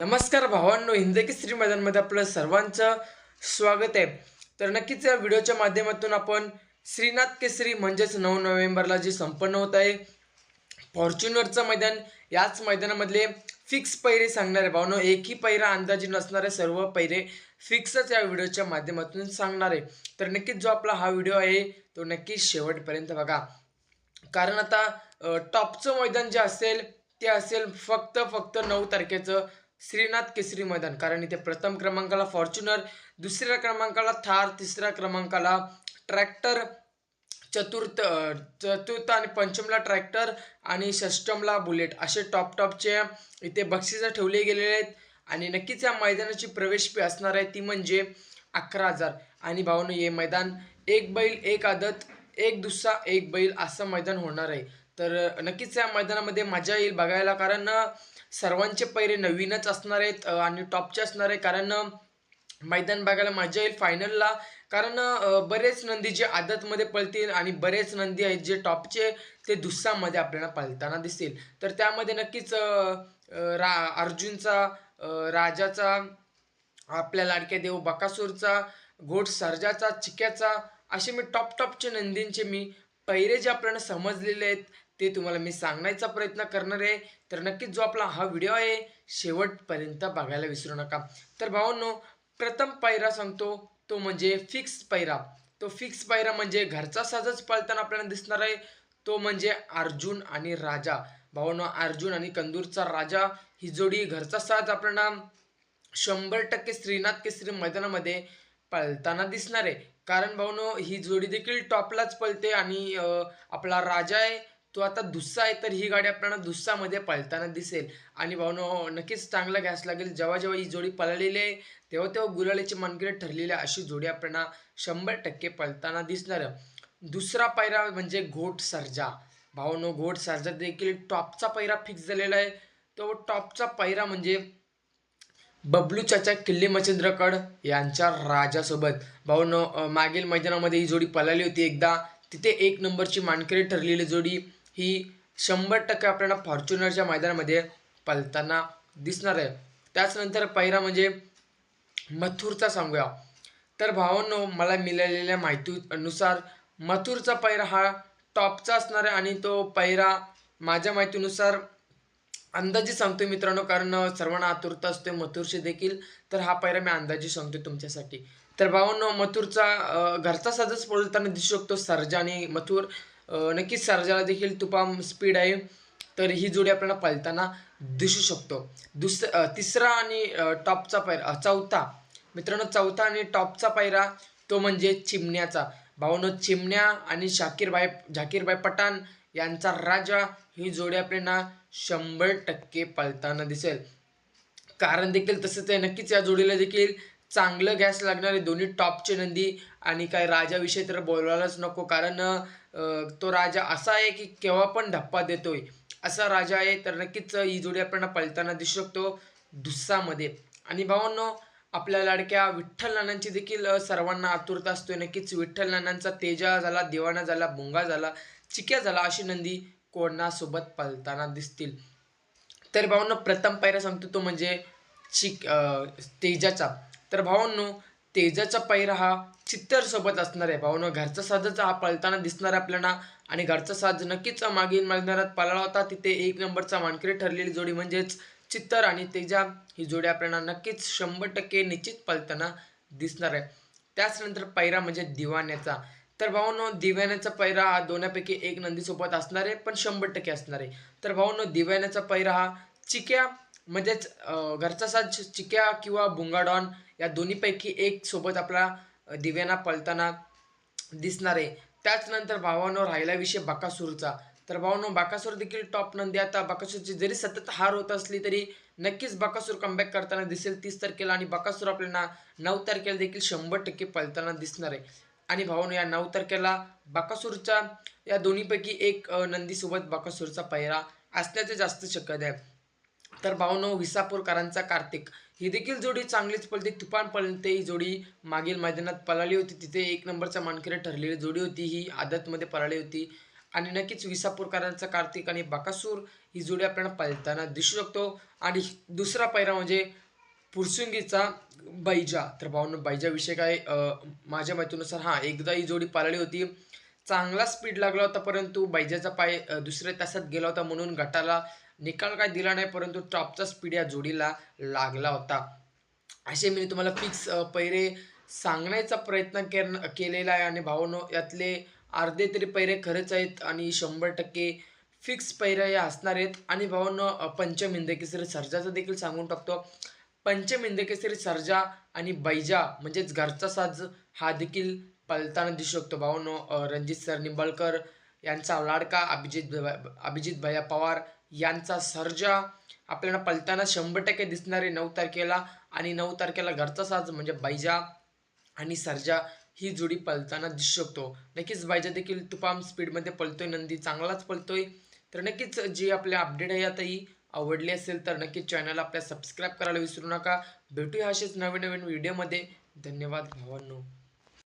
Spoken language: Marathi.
नमस्कार भावांनो हिंदकी केसरी मैदानमध्ये आपलं सर्वांचं स्वागत आहे. तर नक्कीच या व्हिडिओच्या माध्यमातून आपण श्रीनाथ केसरी म्हणजेच नऊ नोव्हेंबरला जे संपन्न होत आहे फॉर्च्युनरचं मैदान याच मैदानामधले फिक्स पैरे सांगणार आहे. भावनो एकही पैरा अंदाजी नसणारे सर्व पैरे फिक्सच या व्हिडिओच्या माध्यमातून सांगणार आहे. तर नक्कीच जो आपला हा व्हिडिओ आहे तो नक्कीच शेवटपर्यंत बघा. कारण आता टॉपचं मैदान जे असेल ते असेल फक्त फक्त नऊ तारखेचं श्रीनाथ केसरी मैदान कारण इथे प्रथम क्रमांकाला फॉर्च्युनर दुसऱ्या क्रमांकाला थार तिसऱ्या क्रमांकाला ट्रॅक्टर चतुर्थ चतुर्थ आणि पंचमला ट्रॅक्टर आणि षष्टमला बुलेट असे टॉप टॉपचे इथे बक्षिसं ठेवले गेलेले आहेत. आणि नक्कीच या मैदानाची प्रवेश फी असणार आहे ती म्हणजे अकरा हजार. आणि भावनं हे मैदान एक बैल एक आदत एक दुसरा एक बैल असं मैदान होणार आहे. तर नक्कीच या मैदानामध्ये मजा येईल बघायला कारण सर्वांचे पैरे नवीनच असणार आहेत आणि टॉपचे असणार आहे कारण मैदान बघायला मजा येईल फायनलला कारण बरेच नंदी जे आदतमध्ये पळतील आणि बरेच नंदी आहेत जे टॉपचे ते दुस्सामध्ये आपल्याला पळताना दिसतील तर त्यामध्ये नक्कीच रा अर्जुनचा राजाचा आपल्या लाडक्या देव बकासूरचा घोट सर्जाचा चिक्याचा असे मी टॉप टॉपचे नंदींचे मी पैरे जे आपल्याला समजलेले आहेत ते तुम्हाला मी सांगण्याचा प्रयत्न करणार आहे. तर नक्कीच जो आपला हा व्हिडिओ आहे शेवटपर्यंत बघायला विसरू नका. तर भावांनो प्रथम पायरा सांगतो तो म्हणजे फिक्स पायरा. तो फिक्स पायरा म्हणजे घरचा साजच पळताना आपल्याला दिसणार आहे. तो म्हणजे अर्जुन आणि राजा. भावांनो अर्जुन आणि कंदूरचा राजा ही जोडी घरचा साज आपल्याला शंभर टक्के श्रीनाथ केसरी मैदानामध्ये पळताना दिसणार आहे. कारण भाऊनो ही जोडी देखील टॉपलाच पळते आणि आपला राजा आहे. तो आता दुस्सा आहे तर ही गाडी आपल्याला दुस्सामध्ये पळताना दिसेल. आणि भाऊनो नक्कीच चांगला घ्यास लागेल. जेव्हा जेव्हा ही जोडी पळालेली आहे तेव्हा तेव्हा गुलालाची मानकरी ठरलेली आहे. अशी जोडी आपल्याला शंभर टक्के पळताना दिसणार दुसरा पायरा म्हणजे घोट सर्जा. भावनो घोट सर्जा देखील टॉपचा पैरा फिक्स झालेला आहे. तो टॉपचा पैरा म्हणजे बबलू चाचा किल्ले मच्छिंद्रकड यांच्या राजासोबत. भाऊनो मागील मैदानामध्ये ही जोडी पळाली होती. एकदा तिथे एक नंबरची मानकरी ठरलेली जोडी ही शंभर टक्के आपल्याला फॉर्च्युनरच्या मैदानामध्ये पलताना दिसणार आहे. त्याचनंतर पहिला म्हणजे मथुरचा सांगूया तर भावांनो मला मिळालेल्या माहितीनुसार मथुरचा पैरा हा टॉपचा असणार आहे आणि तो पैरा माझ्या माहितीनुसार अंदाजे सांगतो मित्रांनो कारण सर्वांना आतुरता असते मथुरशी देखील. तर हा पैरा मी अंदाजे सांगतोय तुमच्यासाठी. तर भावांनो मथुरचा घरचा सदस्य बोलताना दिसू शकतो सर्जा आणि मथुर. नक्कीच सर्जाला देखील तुपाम स्पीड आहे. तर ही जोडी आपल्याला पळताना दिसू शकतो. दुस तिसरा आणि टॉपचा पायरा चौथा. मित्रांनो चौथा आणि टॉपचा पायरा तो म्हणजे चिमण्याचा. भाऊनो चिमण्या आणि शाकीरबाई झाकीरबाई पठाण यांचा राजा ही जोडी आपल्याला शंभर टक्के पळताना दिसेल. कारण देखील तसंच आहे. नक्कीच या जोडीला देखील चांगलं गॅस लागणारे दोन्ही टॉपचे नंदी आणि काय राजाविषयी तर बोलवायलाच नको. कारण तो राजा असा आहे की केव्हा पण धप्पा देतोय. असा राजा आहे तर नक्कीच ही जोडी आपल्याला पळताना दिसू शकतो दुस्सामध्ये आणि भावांनो आपल्या लाडक्या विठ्ठल नानांची देखील सर्वांना आतुरता असतोय नक्कीच विठ्ठल नानांचा तेजा झाला दिवाणा झाला भुंगा झाला चिक्या झाला अशी नंदी कोणासोबत पळताना दिसतील. तर भावांनो प्रथम पायरा सांगतो तो म्हणजे चिक तेजाचा. तर भावांनो तेजाचा पायरा हा चित्तरसोबत असणार आहे. भावांनो घरचा साजचा हा पळताना दिसणार आहे आपल्याला. आणि घरचा साज नक्कीच मागील मागणारात पळाला होता. तिथे एक नंबरचा मानकरी ठरलेली जोडी म्हणजेच चित्तर आणि तेजा. ही जोडी आपल्याला नक्कीच शंभर टक्के निश्चित पळताना दिसणार आहे. त्याचनंतर पैरा म्हणजे दिवाण्याचा. तर भाऊनो दिव्याण्याचा पैरा हा दोन्यापैकी एक नंदीसोबत असणार आहे पण शंभर टक्के असणार आहे. तर भाऊनो दिव्याण्याचा पैरा हा चिक्या म्हणजेच घरचा साज चिक्या किंवा बुंगाडॉन या दोन्हीपैकी एक सोबत आपला दिव्यांना दिव्याना पळताना दिसणार. आहे त्याचनंतर भावानो राहिला विषय बाकासूरचा. तर भावानो बाकासूर देखील टॉप नंदी. आता बाकासूरची जरी सतत हार होत असली तरी नक्कीच बाकासूर कमबॅक करताना दिसेल. तीस तारखेला आणि बाकासूर आपल्याला नऊ तारखेला देखील शंभर टक्के पळताना दिसणार. आहे आणि भावानो या नऊ तारखेला बाकासूरचा या दोन्हीपैकी एक नंदीसोबत बाकासूरचा पहिरा असण्याचे जास्त शक्यता आहे. तर भावनो विसापूरकरांचा कार्तिक. ही देखील जोडी चांगलीच पळते. तुफान पळते ही जोडी. मागील मैदानात पळाली होती. तिथे एक नंबरचा मानकरी ठरलेली जोडी होती. ही आदतमध्ये पळाली होती. आणि नक्कीच विसापूरकरांचा कार्तिक आणि बाकासूर ही जोडी आपल्याला पळताना दिसू शकतो. आणि दुसरा पैरा म्हणजे पुरसुंगीचा बैजा. तर भावनो बैजाविषयी काय माझ्या माहितीनुसार हां एकदा ही जोडी पाळली होती. चांगला स्पीड लागला होता परंतु बैजाचा पाय दुसऱ्या तासात गेला होता म्हणून गटाला निकाल काय दिला नाही परंतु टॉपचा स्पीड या जोडीला लागला होता. असे मी तुम्हाला फिक्स पैरे सांगण्याचा प्रयत्न के केलेला आहे आणि भावनो यातले अर्धे तरी पैरे खरेच आहेत आणि शंभर टक्के फिक्स पैरे या असणार आहेत. आणि भावनो पंचम हिंदकेसरी सर्जाचं देखील सांगून टाकतो. पंचम हिंदकेसरी सर्जा आणि बैजा म्हणजेच घरचा साज हा देखील पलताना दिसू शकतो. भावनो रणजित सर निंबाळकर यांचा लाडका अभिजित अभिजित भैया पवार यांचा सर्जा आपल्याला पलताना शंभर टक्के दिसणारे नऊ तारखेला आणि नऊ तारखेला घरचा साज म्हणजे बैजा आणि सर्जा ही जोडी पलताना दिसू शकतो. नक्कीच बैजा देखील तुफान स्पीडमध्ये पळतोय नंदी चांगलाच पळतोय तर नक्कीच जी आपल्या अपडेट आहे आता ही आवडली असेल तर नक्कीच चॅनल आपल्या सबस्क्राईब करायला विसरू नका. भेटूया असेच नवीन नवीन व्हिडिओमध्ये. धन्यवाद भावांनो.